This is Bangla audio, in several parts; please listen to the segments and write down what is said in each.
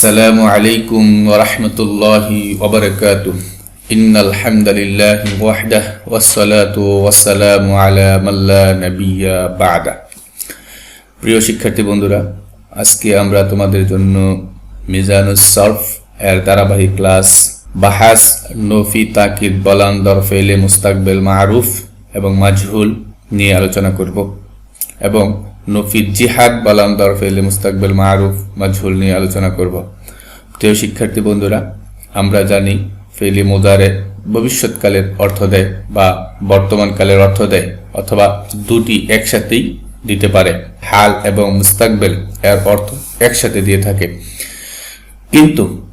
السلام عليكم ورحمة الله وبركاته إن الحمد لله وحده والصلاة والسلام على من لا نبي بعده প্রিয় শিক্ষার্থী বন্ধুরা আজকে আমরা তোমাদের জন্য মিজানুস সরফ এর ধারাবাহিক ক্লাস বাহাস নফি তাকিদ বলান্দর ফেলে মুস্তাকবেল মারুফ এবং মাজহুল নিয়ে আলোচনা করব এবং নফি জিহাদ বালান্দর ফেলে মুস্তাকবেল মারুফ মাজহুল নিয়ে আলোচনা করব। প্রিয় শিক্ষার্থী বন্ধুরা, আমরা জানি ফেলি মোদারে ভবিষ্যৎকালের অর্থ দেয় বা বর্তমানকালের অর্থ দেয় অথবা দুটি একসাথেই দিতে পারে। হাল এবং মুস্তাকবেল এর অর্থ একসাথে দিয়ে থাকে। কিন্তু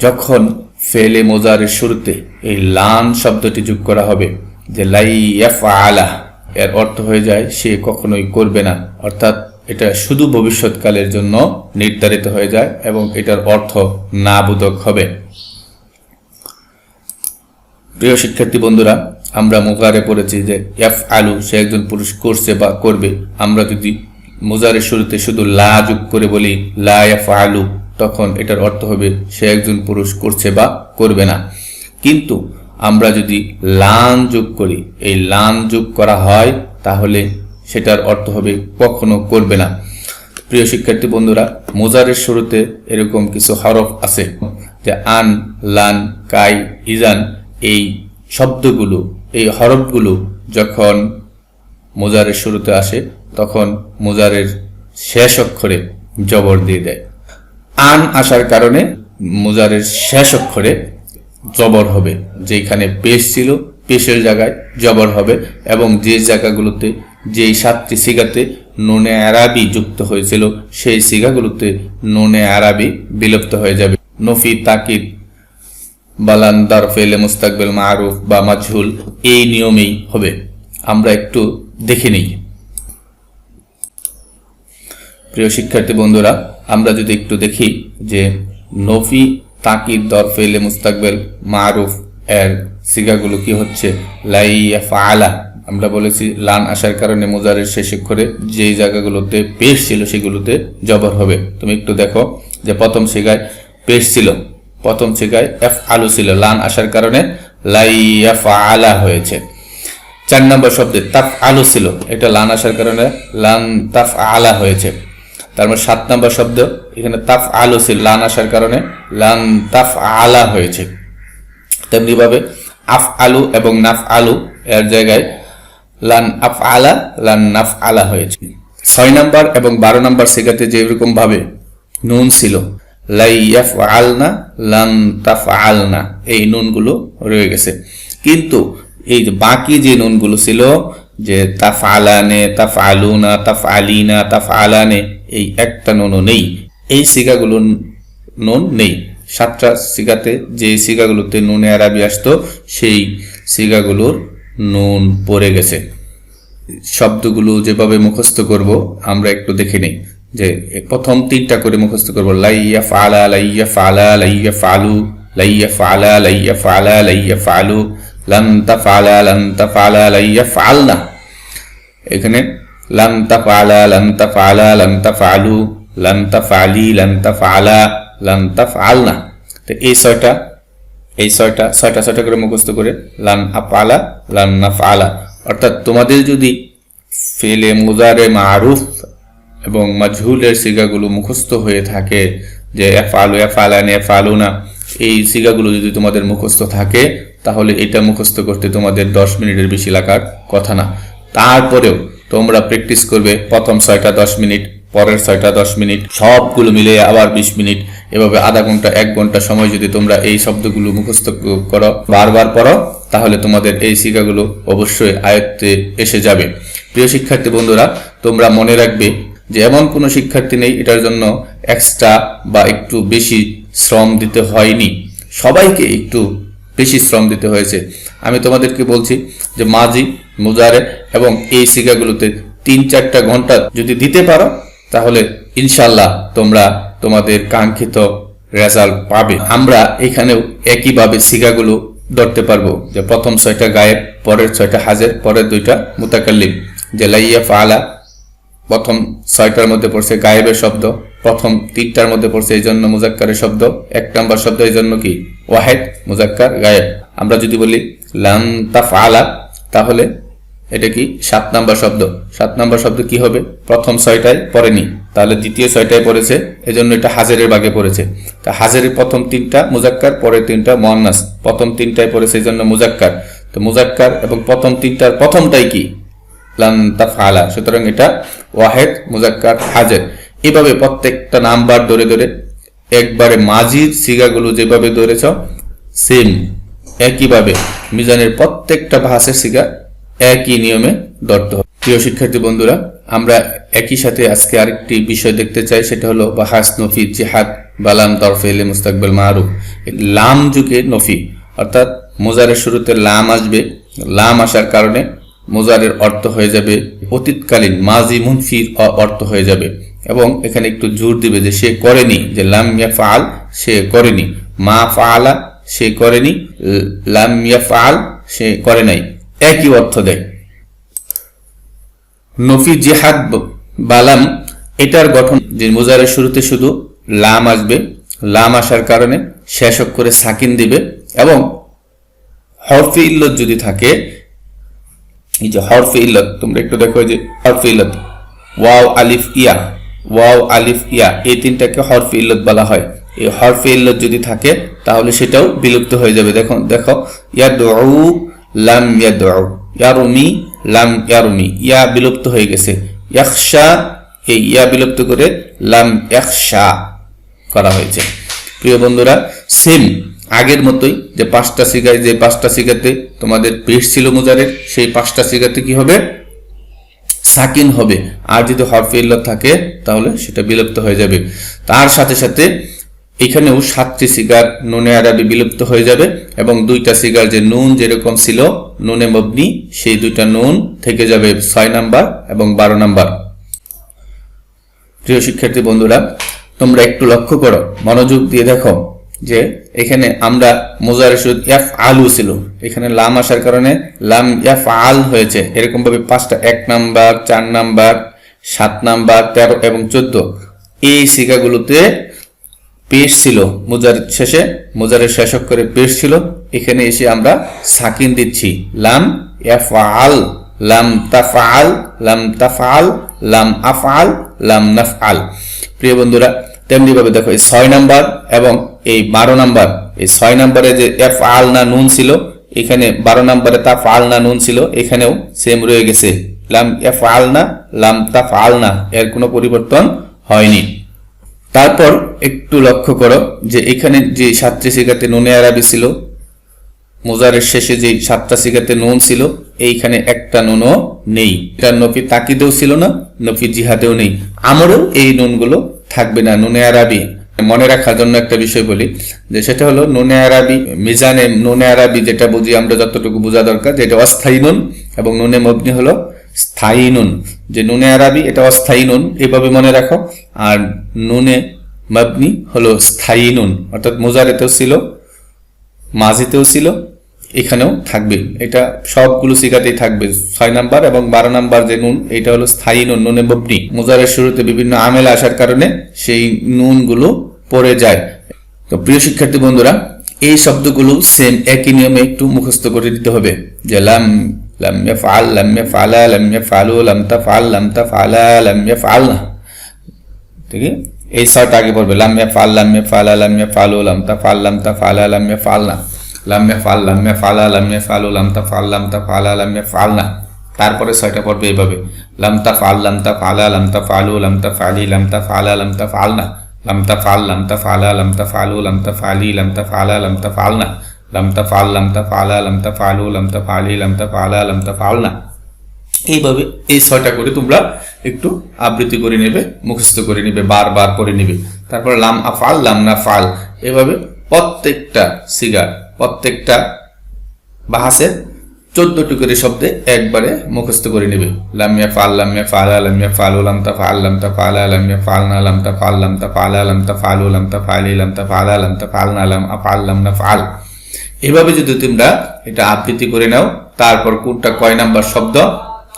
যখন ফেলে মোজারের শুরুতে এই লান শব্দটি যোগ করা হবে যে লাইয়াফ আলা এর অর্থ হয়ে যায় সে কখনোই করবে না। অর্থাৎ এটা শুধু ভবিষ্যৎকালের জন্য নির্ধারিত হয়ে যায় এবং এটার অর্থ না বোধক হবে। প্রিয় শিক্ষার্থী বন্ধুরা, আমরা মুগারে পড়েছি যে এফ আলু সে একজন পুরুষ করছে বা করবে। আমরা যদি মুজারের শুরুতে শুধু লা যোগ করে বলি, লা এফ আলু তখন এটার অর্থ হবে সে একজন পুরুষ করছে বা করবে না। কিন্তু আমরা যদি লান যোগ করি, এই লান যোগ করা হয়, তাহলে সেটার অর্থ হবে কখনো করবে না। প্রিয় শিক্ষার্থী বন্ধুরা, মোজারের শুরুতে এরকম কিছু হরফ আছে যে আন, লান, কাই, ইজান, এই শব্দগুলো, এই হরফগুলো যখন মোজারের শুরুতে আসে, তখন মোজারের শেষ অক্ষরে জবর দিয়ে দেয়। আন আসার কারণে মোজারের শেষ অক্ষরে জবর হবে, যেখানে পেশ ছিল পেশের জায়গায় জবর হবে এবং যে জায়গাগুলোতে যেই সাতটি সিগাতে নুনে আরাবি যুক্ত হয়েছিল, সেই সিগাগুলোতে নুনে আরাবি বিলুপ্ত হয়ে যাবে। নফি তাকিদ বালান্দার ফেলে মুস্তাকবেল মারুফ বা মাজহুল, এই নিয়মেই হবে। আমরা একটু দেখে নিই। প্রিয় শিক্ষার্থী বন্ধুরা, আমরা যদি একটু দেখি যে নফি তাকিদ, দর ফেলে, মুস্তাকবেল, মারুফ, এর সিগাগুলো কি হচ্ছে? লাইয়া ফালা আমরা বলেছি, লান আসার কারণে মোজারের শেষে করে যেই জায়গাগুলোতে পেশ ছিল সেগুলোতে জবর হবে। তুমি একটু দেখো যে প্রথম সিগায় পেশ ছিল, প্রথম সিগায় এফ আলু ছিল, লান আসার কারণে লাইয়া ফালা হয়েছে। চার নম্বর শব্দে তাফ আলু ছিল, এটা লান আসার কারণে লান তাফ আলা হয়েছে। তারপর সাত নম্বর শব্দ, এখানে তাফ আলু ছিল, লান আসার কারণে লান তাফ আলা হয়েছে। তেমনিভাবে আফ আলু এবং নাফ আলু এর জায়গায় লান আফ আলা লান নাফ আলা হয়েছে। ছয় নম্বর এবং বারো নম্বর সেগাতে যেরকম ভাবে নুন ছিল লাইয়াফ আলনা লান তাফ আলনা এই নুনগুলো রয়ে গেছে। কিন্তু এই যে বাকি যে নুনগুলো ছিল, যে তাফ আলানে তাফ আলুনা তাফ আলিনা তাফ আলানে এই একটা নুনও নেই। এই সিগাগুলো নুন নেই। সাতটা সিগাতে যে সিগাগুলোতে নুনে আরাবি আসতো, সেই সিগাগুলোর নুন পড়ে গেছে। শব্দগুলো যেভাবে মুখস্থ করব, আমরা একটু দেখে নিই। যে প্রথম তিনটা করে মুখস্থ করব, লাইয়া ফালা লাইয়া ফালা, লাইয়া ফালু, লাইয়া ফালা লাইয়া ফালা, লাইয়া ফালু, লান্তা ফালা লান্তা ফালা, লাইয়া ফালনা। এখানে লান্তা ফালা লান্তা ফালা, লান্তা ফালু, লান্তা ফালি, লান্তা ফালা লান্তা ফালনা তো এই ছয়টা এই ছয়টা ছয়টা ছয়টা করে মুখস্থ করে লান আফালা লান নাফালা অর্থাৎ তোমাদের যদি ফেলে মুজারে মারুফ এবং মাজহুলের সিগাগুলো মুখস্থ হয়ে থাকে যে এফালু এফালান এফালুনা এই সিগাগুলো যদি তোমাদের মুখস্থ থাকে, তাহলে এটা মুখস্থ করতে তোমাদের দশ মিনিটের বেশি লাগার কথা না। তারপরেও তোমরা প্র্যাকটিস করবে প্রথম ছয়টা দশ মিনিট, পরের ছয়টা দশ মিনিট, সবগুলো মিলে আবার বিশ মিনিট। এভাবে আধা ঘণ্টা, এক ঘণ্টা সময় যদি তোমরা এই শব্দগুলো মুখস্থ করো, বারবার পড়ো, তাহলে তোমাদের এই শিক্ষাগুলো অবশ্যই আয়ত্তে এসে যাবে। প্রিয় শিক্ষার্থী বন্ধুরা, তোমরা মনে রাখবে যে এমন কোনো শিক্ষার্থী নেই, এটার জন্য এক্সট্রা বা একটু বেশি শ্রম দিতে হয়নি। সবাইকে একটু বেশি শ্রম দিতে হয়েছে। আমি তোমাদেরকে বলছি যে মাঝি, মুজারে এবং এই শিকাগুলোতে তিন চারটা ঘণ্টা যদি দিতে পারো, তাহলে ইনশাল্লাহ তোমরা তোমাদের কাঙ্ক্ষিত রেজাল্ট পাবে। আমরা এখানেও একইভাবে শিকাগুলো ধরতে পারব। যে প্রথম ছয়টা গায়েব, পরের ছয়টা হাজের, পরের দুইটা মুতাকাল্লিম। যে লাইয়া ফালা প্রথম ছয়টার মধ্যে পড়ছে গায়েবের শব্দ, প্রথম তিনটার মধ্যে পড়ছে এই জন্য মুজাক্কারের শব্দ। এক নম্বর শব্দ এই জন্য কি? ওয়াহেদ, মুজাক্কার, গায়েব। আমরা যদি বলি লাম তাফআলা, তাহলে এটা কি? সাত নাম্বার শব্দ। সাত নাম্বার শব্দ কি হবে? প্রথম ছয়টায় পড়েনি। তাহলে দ্বিতীয় ছয়টায় পড়েছে, এজন্য এটা হাজারের ভাগে পড়েছে। তা হাজারের প্রথম তিনটা মুজাক্কার, পরের তিনটা মোয়ান্নাস। প্রথম তিনটায় পড়েছে এই জন্য মুজাক্কার। তো মুজাক্কার এবং প্রথম তিনটার প্রথমটাই কি? লান তাফআলা। সুতরাং এটা ওয়াহেদ, মুজাক্কার, হাজার। এভাবে প্রত্যেকটা নাম্বার ধরে ধরে একবারে মাজির সিগাগুলো যেভাবে ধরেছ, সেম, একইভাবে মিজানের প্রত্যেকটা ভাষের সিগা একই নিয়মে ধরতে হবে। প্রিয় শিক্ষার্থী বন্ধুরা, আমরা একই সাথে আজকে আরেকটি বিষয় দেখতে চাই, সেটা হলো বাহাস নফি জিহাদ বালাম তরফেলে মুস্তাকবেল মারুফ লাম যুগে নফি, অর্থাৎ মোজারের শুরুতে লাম আসবে। লাম আসার কারণে মোজারের অর্থ হয়ে যাবে অতীতকালীন, মাজি মুনফির অর্থ হয়ে যাবে। এবং এখানে একটু জোর দিবে যে সে করেনি, যে লাম ইয়া ফাল সে করেনি। মা ফালা সে করেনি লাম লাম ফাল সে করে নাই। একই অর্থ দেয়। নফি জেহাদ বালাম, এটার গঠন। যে মোজারের শুরুতে শুধু লাম আসবে, লাম আসার কারণে শেষ করে সাকিন দিবে এবং হরফে ইল্লত যদি থাকে, এই যে হরফে ইল্লত, তোমরা একটু দেখো যে হরফে ইল্লত, ওয়াও, আলিফ, ইয়া, ওয়াও, আলিফ, ইয়া, এই তিনটাকে হরফে ইল্লত বলা হয়। এই হরফে ইল্লত যদি থাকে, তাহলে সেটাও বিলুপ্ত হয়ে যাবে। দেখো দেখো ইয়াদউ লাম ইয়াদউ ইয়ারুমি লাম ইয়ারুমি, ইয়া বিলুপ্ত হয়ে গেছে। ইয়াখশা, এই ইয়া বিলুপ্ত করে লাম ইয়াখশা করা হয়েছে। প্রিয় বন্ধুরা, সেম আগের মতোই যে পাঁচটা সিগায় যে পাঁচটা সিগাতে তোমাদের পেশ ছিল মুজারের, সেই পাঁচটা সিগাতে কি হবে? সাকিন হবে। আর যদি হরফে ইল্লত থাকে, তাহলে সেটা বিলুপ্ত হয়ে যাবে। তার সাথে সাথে এখানেও সাতটি সিগার নুনে আরবি বিলুপ্ত হয়ে যাবে এবং দুইটা সিগার যে নুন যেরকম ছিল, নুনে মবনি, সেই দুইটা নুন থেকে যাবে ছয় নাম্বার এবং বারো নাম্বার। প্রিয় শিক্ষার্থী বন্ধুরা, তোমরা একটু লক্ষ্য করো, মনোযোগ দিয়ে দেখো যে এখানে আমরা মোজারের শুরু এফ আলু ছিল। এখানে লাম আসার কারণে লাম এফ আল হয়েছে। এরকম ভাবে পাঁচটা, এক নাম্বার, চার নাম্বার, সাত নাম্বার, তেরো এবং চোদ্দ। এই শিকাগুলোতে পেশ ছিল, মুজার শেষে, মুজারের শেষক করে পেশ ছিল। এখানে এসে আমরা সাকিন দিচ্ছি। লাম ইয়াফআল, লাম তাফআল লাম তাফআল, লাম আফআল, লাম নাফআল। প্রিয় বন্ধুরা তেমনি ভাবে দেখো এই ছয় নাম্বার এবং এই বারো নাম্বার। এই ছয় নাম্বারে যে এফ আল না নুন ছিল, এখানে বারো নাম্বারে তা ফাল না নুন ছিল, এখানেও সেম রয়ে গেছে। লাম এফ আল না, লাম তা ফাল না, এর কোনো পরিবর্তন হয়নি। তারপর একটু লক্ষ্য করো যে এখানে যে সাতটি সিগাতে নুনে আরবি ছিল, মোজারের শেষে যে সাতটা সিগাতে নুন ছিল, এইখানে একটা নুনও নেই। এটা নফি তাকিদেও ছিল না, নফি জিহাদেও নেই। আমারও এই নুনগুলো থাকবে না, নুনে আরবি মনে রাখার জন্য একটা বিষয় বলি, যে সেটা হলো নুনে আরবি মিজানে নুনে আরবি যেটা বুঝি আমরা যতটুকু বোঝা দরকার যেটা অস্থায়ী নুন এবং নুনে মবনি হলো স্থায়ী নুন, যে নুনে আরবি এটা অস্থায়ী নুন এভাবে মনে রাখো। আর নুনে মবনি হলো স্থায়ী নুন, অর্থাৎ মোজারেতেও ছিল, মাঝিতেও ছিল, এখানেও থাকবে। এটা সবগুলো সিগাতেই থাকবে, ছয় নাম্বার এবং বারো নাম্বার যে নুন, এটা হলো স্থায়ী নুন, নুনে ববনি মোজারের শুরুতে বিভিন্ন আমেলা আসার কারণে সেই নুনগুলো পড়ে যায়। তো প্রিয় শিক্ষার্থী বন্ধুরা, এই শব্দগুলো সেম একই নিয়মে একটু মুখস্থ করে দিতে হবে। যে লাম লাম ইয়াফআল লাম ইয়াফআলা লাম ইয়াফআলু লাম তাফআল লাম তাফআলা লাম ইয়াফআলনা ঠিক আছে এই ছয়টা আগে পড়বে লাম ইয়াফআল লাম ইয়াফআলা লাম ইয়াফআলু লাম তাফআল লাম তাফআলা লাম ইয়াফআলনা লাম ইয়াফআল লাম ইয়াফআলা লাম ইয়াফআলু লাম তাফআল লাম তাফআলা লাম ইয়াফআলনা তারপরে ছয়টা পড়বে এইভাবে লাম তাফআল লাম তাফআলা লাম তাফআলু লাম তাফআলি লাম তাফআলা লাম তাফআলনা লাম তাফআল লাম তাফআলা লাম তাফআলু লাম তাফআলি লাম তাফআলা লাম তাফআলনা লাম তাফআল লাম তাফআলা লাম তাফআলু লাম তাফআলি লাম তাফআলা লাম তাফআলনা এইভাবে এই ছয়টা করে তোমরা একটু আবৃত্তি করে নেবে, মুখস্থ করে নেবে, বারবার করে নেবে। তারপর লাম আফাল লাম না ফাল এভাবে প্রত্যেকটা সিগার প্রত্যেকটা বাহাসের চোদ্দটি করে শব্দে একবারে মুখস্থ করে নেবে। লামিয়া ফাল লামিয়া ফালা লামিয়া ফালু লাম তা ফাল লাম তা ফালা লামিয়া ফাল না লাম তা ফাল লাম তা ফালা লাম তা ফালু লাম তা ফালি লাম তা ফালা লাম তা ফাল না লাম আফাল লাম না ফাল এভাবে যদি তোমরা এটা আবৃত্তি করে নাও, তারপর কোনটা কয় নাম্বার শব্দ,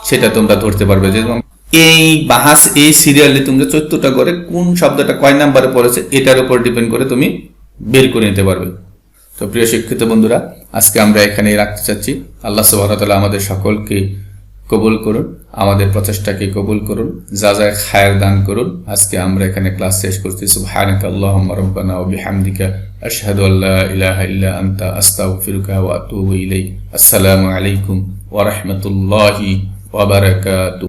সেটা তোমরা ধরতে পারবে যেমন এই বাহাস, এই সিরিয়ালে তোমরা চৈত্রটা করে কোন শব্দটা কয় নাম্বারে পড়েছে, এটার উপর ডিপেন্ড করে তুমি বের করে নিতে পারবে। তো প্রিয় শিক্ষিত বন্ধুরা, আজকে আমরা এখানেই রাখতে চাচ্ছি। আল্লাহ সুবাহতাল্লাহ আমাদের সকলকে কবুল করুন, আমাদের প্রচেষ্টাকে কবুল করুন, যা যা খায়ের দান করুন। আজকে আমরা এখানে ক্লাস শেষ করছি। সুবহানাক আল্লাহ রাব্বানা ও বিহামদিকা, আশহাদু আল্লাহ ইলাহা ইল্লা আনতা ইলাইক। আসসালামু আলাইকুম ওয়া রাহমাতুল্লাহি ওয়া